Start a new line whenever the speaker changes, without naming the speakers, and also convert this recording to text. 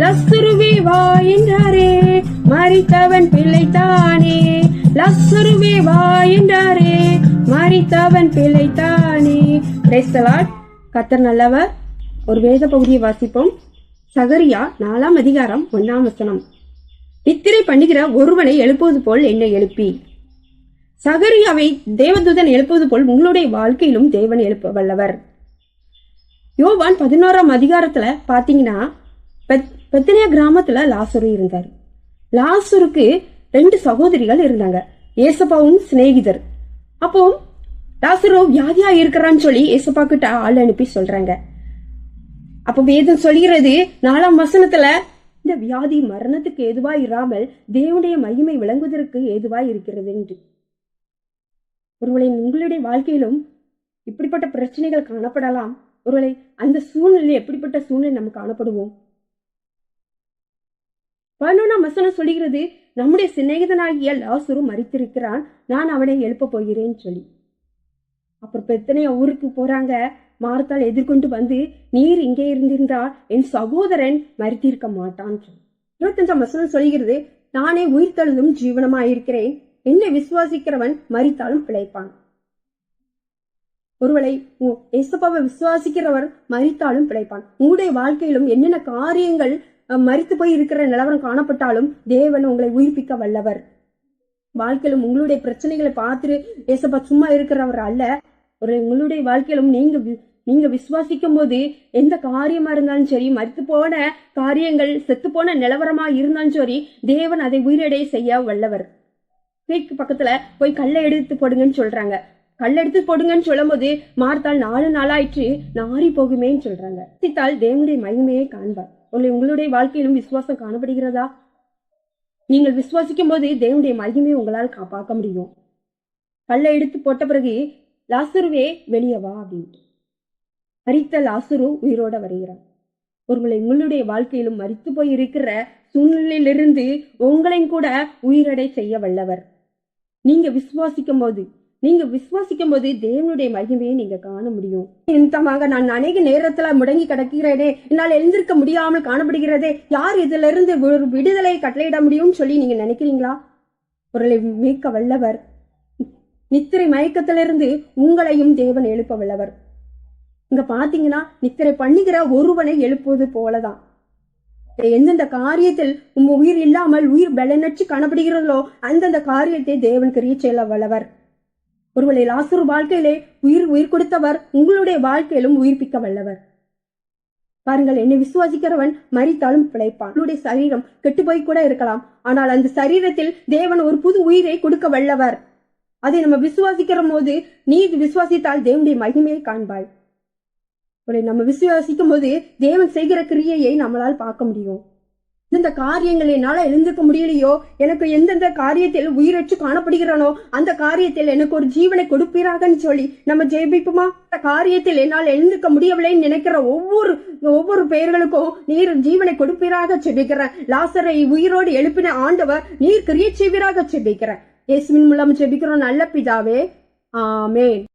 லஸ்துருவே வா என்றாரே மறித்தவன் பிள்ளைத்தானே லஸ்துருவே வா என்றாரே மறித்தவன் பிள்ளைத்தானே கிரைஸ்தலாட் கத்தர் நல்லவர். ஒரு வேத பகுதியை வாசிப்போம். சகரியா நாலாம் அதிகாரம் ஒன்னாம் வசனம். நித்திரை பண்ணுகிற ஒருவனை எழுப்புவது போல் என்னை எழுப்பி. சகரியாவை தேவதூதன் எழுப்புவது போல் உங்களுடைய வாழ்க்கையிலும் தேவன் எழுப்ப வல்லவர். யோவான் பதினோராம் அதிகாரத்துல பாத்தீங்கன்னா பெத்தனியா கிராமத்துல லாசுரு இருந்தார். லாசுருக்கு ரெண்டு சகோதரிகள் இருந்தாங்க. ஏசப்பாவும் சிநேகிதர். அப்போ லாசுரு வியாதியா இருக்கிறான்னு சொல்லி ஏசப்பா கிட்ட ஆள் அனுப்பி சொல்றாங்க. அப்ப வேதம் சொல்கிறது நாலாம் வசனத்துல இந்த வியாதி மரணத்துக்கு ஏதுவா இராமல் தேவனுடைய மகிமை விளங்குவதற்கு ஏதுவா இருக்கிறது என்று. ஒருவேளை உங்களுடைய வாழ்க்கையிலும் இப்படிப்பட்ட பிரச்சனைகள் காணப்படலாம். ஒருவேளை அந்த சூழ்நிலை எப்படிப்பட்ட சூழ்நிலை நம்ம காணப்படுவோம்? பதினொன்றாம் வசனம் சொல்லுகிறது நம்முடைய சிநேகிதனாகிய லாசுரு மறித்திருக்கிறான் நான் அவனை எழுப்ப போகிறேன்னு சொல்லி. அப்புறம் பெத்தனைய ஊருக்கு போறாங்க. மார்த்தால் எதிர்கொண்டு வந்து நீர் இங்கே இருந்திருந்தால் என் சகோதரன் மறித்திருக்க மாட்டான் சொல்லி. இருபத்தஞ்சாம் வசனம் சொல்கிறது நானே உயிர்த்தெழுதும் ஜீவனமாயிருக்கிறேன். என்னை விசுவாசிக்கிறவன் மறித்தாலும் பிழைப்பான். ஒருவேளை உ- ஏசப்பாவை விசுவாசிக்கிறவர் மறித்தாலும் பிழைப்பான். உங்களுடைய வாழ்க்கையிலும் என்னென்ன காரியங்கள் மறித்து போய் இருக்கிற நிலவரம் காணப்பட்டாலும் தேவன் உங்களை உயிர்ப்பிக்க வல்லவர். வாழ்க்கையிலும் உங்களுடைய பிரச்சனைகளை பார்த்துட்டு ஏசப்பா சும்மா இருக்கிறவர் அல்ல. ஒரு உங்களுடைய வாழ்க்கையிலும் நீங்க நீங்க விசுவாசிக்கும் போது எந்த காரியமா இருந்தாலும் சரி மறித்து போன காரியங்கள் செத்து போன நிலவரமா இருந்தாலும் சரி தேவன் அதை உயிரடைய செய்ய வல்லவர். வீக்கு பக்கத்துல போய் கல்லை எடுத்து போடுங்கன்னு சொல்றாங்க. கல்லை எடுத்து போடுங்கன்னு சொல்லும்போது மார்த்தால் நாலு நாளாயிற்று நாரி போகுமேன்னு சொல்றாங்க. சித்தால் தேவனுடைய மகிமையை காண்பார். உங்களை உங்களுடைய வாழ்க்கையிலும் விசுவாசம் காணப்படுகிறதா? நீங்கள் விசுவாசிக்கும் போது தேவனுடைய மகிமையை உங்களால் கா- பார்க்க முடியும். கல்லை எடுத்து போட்ட பிறகு லாசுருவே வெளியே வா அப்படின்ட்டு. மரித்த லாசுரு உயிரோட வருகிறார். ஒருவேளை உங்களுடைய வாழ்க்கையிலும் மறித்து போய் இருக்கிற சூழ்நிலையிலிருந்து உங்களையும் கூட உயிரடை செய்ய வல்லவர். நீங்க விசுவாசிக்கும் போது நீங்க விசுவாசிக்கும் போது தேவனுடைய மகிமையை நீங்க காண முடியும். நிமித்தமாக நான் அநேக நேரத்துல முடங்கி கிடக்கிறேனே என்னால் எழுந்திருக்க முடியாமல் காணப்படுகிறதே யார் இதுல இருந்து ஒரு விடுதலை கட்டளையிட முடியும்னு சொல்லி நீங்க நினைக்கிறீங்களா? ஒரு மீட்க வல்லவர். நித்திரை மயக்கத்திலிருந்து உங்களையும் தேவன் எழுப்ப வல்லவர். இங்க பாத்தீங்கன்னா நித்திரை பண்ணுகிற ஒருவனை எழுப்புவது போலதான். எந்தெந்த காரியத்தில் உம் உயிர் இல்லாமல் உயிர் பலனற்று காணப்படுகிறதோ அந்தந்த காரியத்தை தேவன் கிரிய செய்ய வல்லவர். ஒருவேளை லாசூர் வாழ்க்கையிலே உயிர் உயிர் கொடுத்தவர் உங்களுடைய வாழ்க்கையிலும் உயிர்ப்பிக்க வல்லவர். பாருங்கள் என்னை விசுவாசிக்கிறவன் மறித்தாலும் பிழைப்பான். உங்களுடைய சரீரம் கெட்டு போய் கூட இருக்கலாம். ஆனால் அந்த சரீரத்தில் தேவன் ஒரு புது உயிரை கொடுக்க வல்லவர். அதை நம்ம விசுவாசிக்கிற போது நீ விசுவாசித்தால் தேவனுடைய மகிமையை காண்பாய். நம்ம விசுவாசிக்கும் போது தேவன் செய்கிற கிரியையை நம்மளால் பார்க்க முடியும். எந்தெந்த காரியங்கள் என்னால எழுந்திருக்க முடியலையோ? எனக்கு எந்தெந்த காரியத்தில் உயிரற்று காணப்படுகிறானோ அந்த காரியத்தில் எனக்கு ஒரு ஜீவனை கொடுப்பீராகன்னு சொல்லி நம்ம ஜெயிப்பிப்போமா? அந்த காரியத்தில் என்னால் எழுந்திருக்க முடியவில்லைன்னு நினைக்கிற ஒவ்வொரு ஒவ்வொரு பெயர்களுக்கும் நீர் ஜீவனை கொடுப்பீராக செபிக்கிறேன் லாசரை உயிரோடு எழுப்பின ஆண்டவர் நீர் கிரியை செய்வீராக செபிக்கிறேன் இயேசுவின் மூலம் ஜெபிக்கிறோம் நல்ல பிதாவே. ஆமே